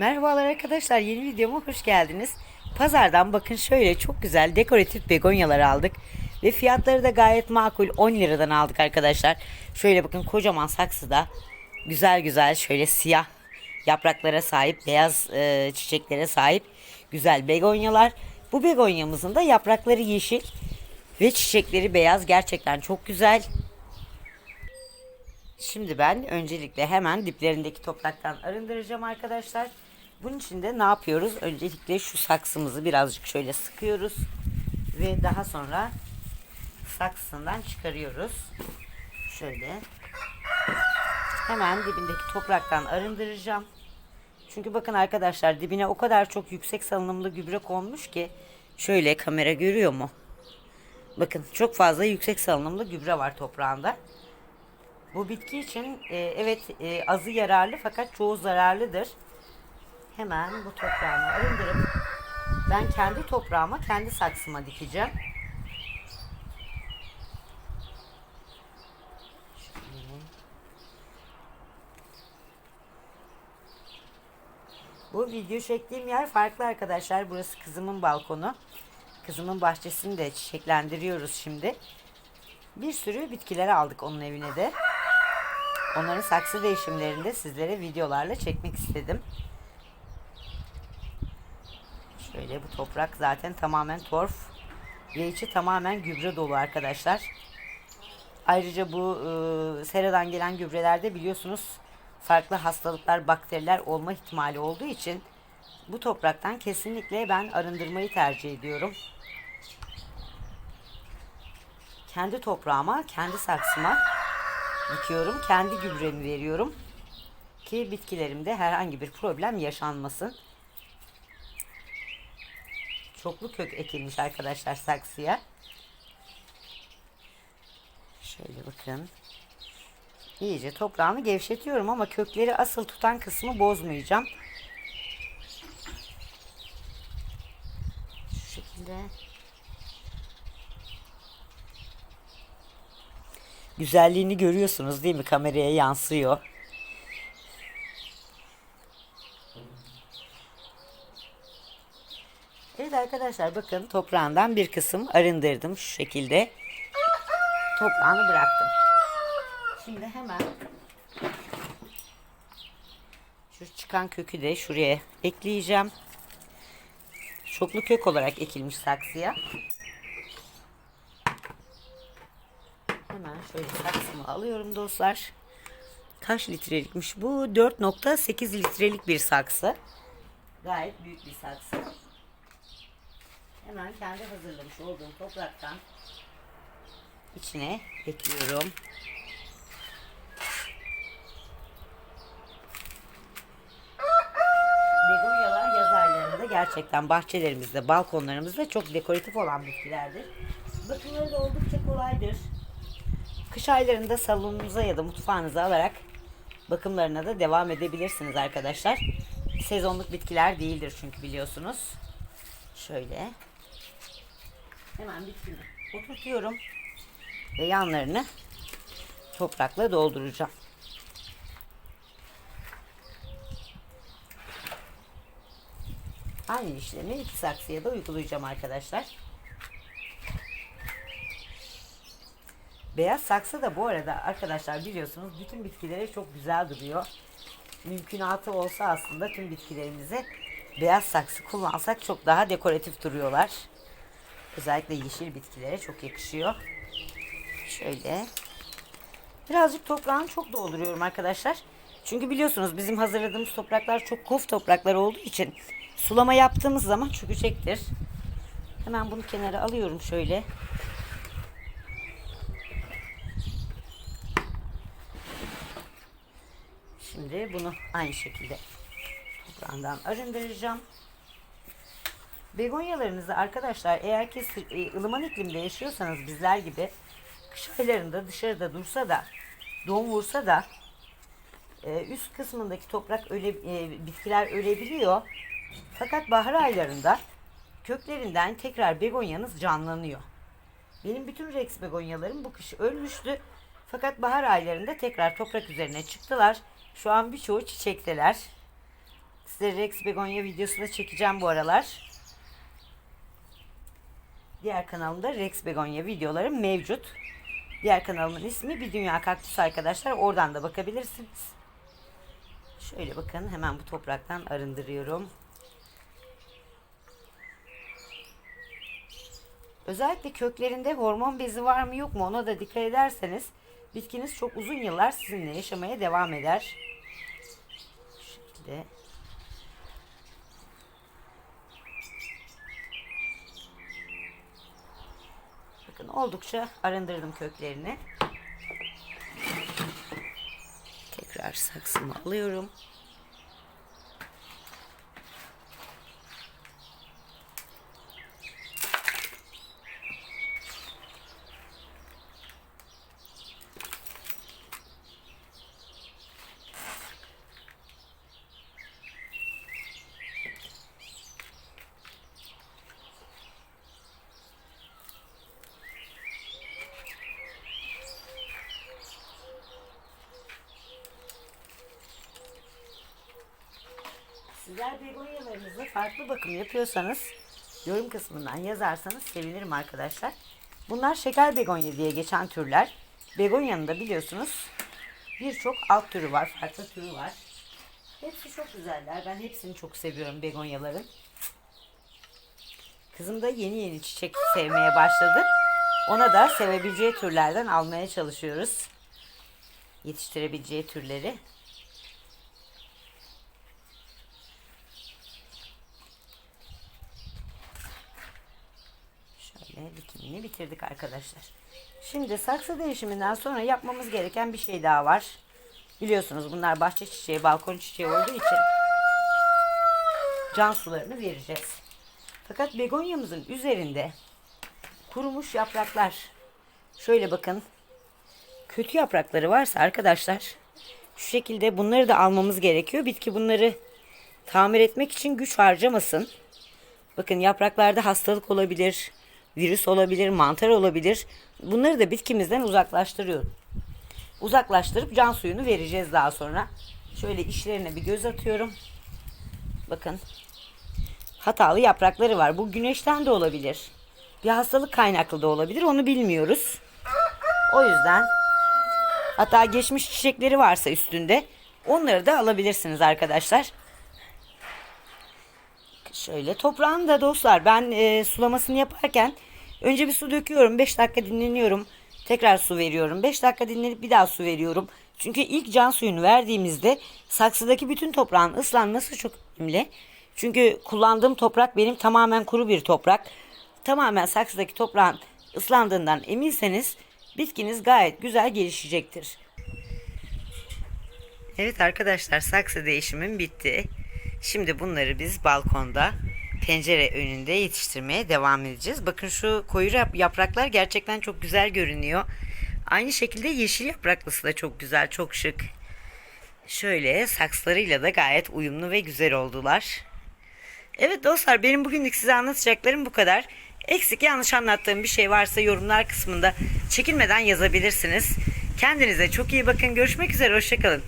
Merhabalar arkadaşlar yeni videoma hoş geldiniz. Pazardan bakın şöyle çok güzel dekoratif begonyalar aldık. Ve fiyatları da gayet makul 10 liradan aldık arkadaşlar. Şöyle bakın kocaman saksıda güzel güzel şöyle siyah yapraklara sahip beyaz e, çiçeklere sahip güzel begonyalar. Bu begonyamızın da yaprakları yeşil ve çiçekleri beyaz gerçekten çok güzel. Şimdi ben öncelikle hemen diplerindeki topraktan arındıracağım arkadaşlar. Bunun için de ne yapıyoruz? Öncelikle şu saksımızı birazcık şöyle sıkıyoruz. Ve daha sonra saksından çıkarıyoruz. Şöyle. Hemen dibindeki topraktan arındıracağım. Çünkü bakın arkadaşlar dibine o kadar çok yüksek salınımlı gübre konmuş ki şöyle kamera görüyor mu? Bakın çok fazla yüksek salınımlı gübre var toprağında. Bu bitki için e, evet e, azı yararlı fakat çoğu zararlıdır. Hemen bu toprağını arındırıp ben kendi toprağıma kendi saksıma dikeceğim. Bu video çektiğim yer farklı arkadaşlar. Burası kızımın balkonu. Kızımın bahçesini de çiçeklendiriyoruz şimdi. Bir sürü bitkiler aldık onun evine de. Onların saksı değişimlerini de sizlere videolarla çekmek istedim. Şöyle bu toprak zaten tamamen torf ve içi tamamen gübre dolu arkadaşlar. Ayrıca bu e, seradan gelen gübrelerde biliyorsunuz farklı hastalıklar, bakteriler olma ihtimali olduğu için bu topraktan kesinlikle ben arındırmayı tercih ediyorum. Kendi toprağıma, kendi saksıma dikiyorum. Kendi gübremi veriyorum. Ki bitkilerimde herhangi bir problem yaşanmasın. Çoklu kök ekilmiş arkadaşlar saksıya. Şöyle bakın. İyice toprağını gevşetiyorum ama kökleri asıl tutan kısmı bozmayacağım. Şu şekilde. Güzelliğini görüyorsunuz değil mi? Kameraya yansıyor. Evet arkadaşlar bakın toprağından bir kısım arındırdım şu şekilde. Toprağını bıraktım. Şimdi hemen şu çıkan kökü de şuraya ekleyeceğim. Çoklu kök olarak ekilmiş saksıya. Hemen şöyle saksımı alıyorum dostlar. Kaç litrelikmiş bu? 4.8 litrelik bir saksı. Gayet büyük bir saksı. Hemen kendi hazırlamış olduğum topraktan içine ekliyorum. Begonyalar yaz aylarında gerçekten bahçelerimizde, balkonlarımızda çok dekoratif olan bitkilerdir. Bakımları da oldukça kolaydır. Kış aylarında salonunuza ya da mutfağınıza alarak bakımlarına da devam edebilirsiniz arkadaşlar. Sezonluk bitkiler değildir çünkü biliyorsunuz. Şöyle. Hemen bitkimi oturtuyorum. Ve yanlarını toprakla dolduracağım. Aynı işlemi iki saksıya da uygulayacağım arkadaşlar. Beyaz saksı da bu arada arkadaşlar biliyorsunuz bütün bitkilere çok güzel duruyor. Mümkünatı olsa aslında tüm bitkilerimize beyaz saksı kullansak çok daha dekoratif duruyorlar. Özellikle yeşil bitkilere çok yakışıyor. Şöyle. Birazcık toprağını çok dolduruyorum arkadaşlar. Çünkü biliyorsunuz bizim hazırladığımız topraklar çok kof topraklar olduğu için sulama yaptığımız zaman çökecektir. Hemen bunu kenara alıyorum şöyle. Şimdi bunu aynı şekilde toprağından arındıracağım. Begonyalarınızı arkadaşlar eğer ki e, ılıman iklimde yaşıyorsanız bizler gibi kış aylarında dışarıda dursa da don vursa da e, üst kısmındaki toprak öle, e, bitkiler ölebiliyor. Fakat bahar aylarında köklerinden tekrar begonyanız canlanıyor. Benim bütün Rex begonyalarım bu kış ölmüştü. Fakat bahar aylarında tekrar toprak üzerine çıktılar. Şu an birçoğu çiçekteler. Size Rex Begonya videosu da çekeceğim bu aralar. Diğer kanalımda Rex Begonya videoları mevcut. Diğer kanalımın ismi Bir Dünya Kaktüs arkadaşlar. Oradan da bakabilirsiniz. Şöyle bakın hemen bu topraktan arındırıyorum. Özellikle köklerinde hormon bezi var mı yok mu ona da dikkat ederseniz bitkiniz çok uzun yıllar sizinle yaşamaya devam eder. Bu şekilde. Bakın oldukça arındırdım köklerini. Tekrar saksımı alıyorum. Sizler begonyalarınızı farklı bakım yapıyorsanız yorum kısmından yazarsanız sevinirim arkadaşlar. Bunlar şeker begonya diye geçen türler. Begonyanın da biliyorsunuz birçok alt türü var, farklı türü var. Hepsi çok güzeller. Ben hepsini çok seviyorum begonyaların. Kızım da yeni yeni çiçek sevmeye başladı. Ona da sevebileceği türlerden almaya çalışıyoruz. Yetiştirebileceği türleri. Şöyle dikimini bitirdik arkadaşlar. Şimdi saksı değişiminden sonra yapmamız gereken bir şey daha var. Biliyorsunuz bunlar bahçe çiçeği, balkon çiçeği olduğu için can sularını vereceğiz. Fakat begonyamızın üzerinde kurumuş yapraklar. Şöyle bakın. Kötü yaprakları varsa arkadaşlar şu şekilde bunları da almamız gerekiyor. Bitki bunları tamir etmek için güç harcamasın. Bakın yapraklarda hastalık olabilir, virüs olabilir, mantar olabilir. Bunları da bitkimizden uzaklaştırıyorum. Uzaklaştırıp can suyunu vereceğiz daha sonra. Şöyle işlerine bir göz atıyorum. Bakın. Hatalı yaprakları var. Bu güneşten de olabilir. Bir hastalık kaynaklı da olabilir. Onu bilmiyoruz. O yüzden hatta geçmiş çiçekleri varsa üstünde onları da alabilirsiniz arkadaşlar. Şöyle toprağın da dostlar ben e, sulamasını yaparken önce bir su döküyorum 5 dakika dinleniyorum tekrar su veriyorum 5 dakika dinlenip bir daha su veriyorum çünkü ilk can suyunu verdiğimizde saksıdaki bütün toprağın ıslanması çok önemli çünkü kullandığım toprak benim tamamen kuru bir toprak tamamen saksıdaki toprağın ıslandığından eminseniz bitkiniz gayet güzel gelişecektir. Evet arkadaşlar saksı değişimim bitti. Şimdi bunları biz balkonda pencere önünde yetiştirmeye devam edeceğiz. Bakın şu koyu yap- yapraklar gerçekten çok güzel görünüyor. Aynı şekilde yeşil yapraklısı da çok güzel, çok şık. Şöyle sakslarıyla da gayet uyumlu ve güzel oldular. Evet dostlar benim bugünlük size anlatacaklarım bu kadar. Eksik yanlış anlattığım bir şey varsa yorumlar kısmında çekinmeden yazabilirsiniz. Kendinize çok iyi bakın. Görüşmek üzere. Hoşçakalın.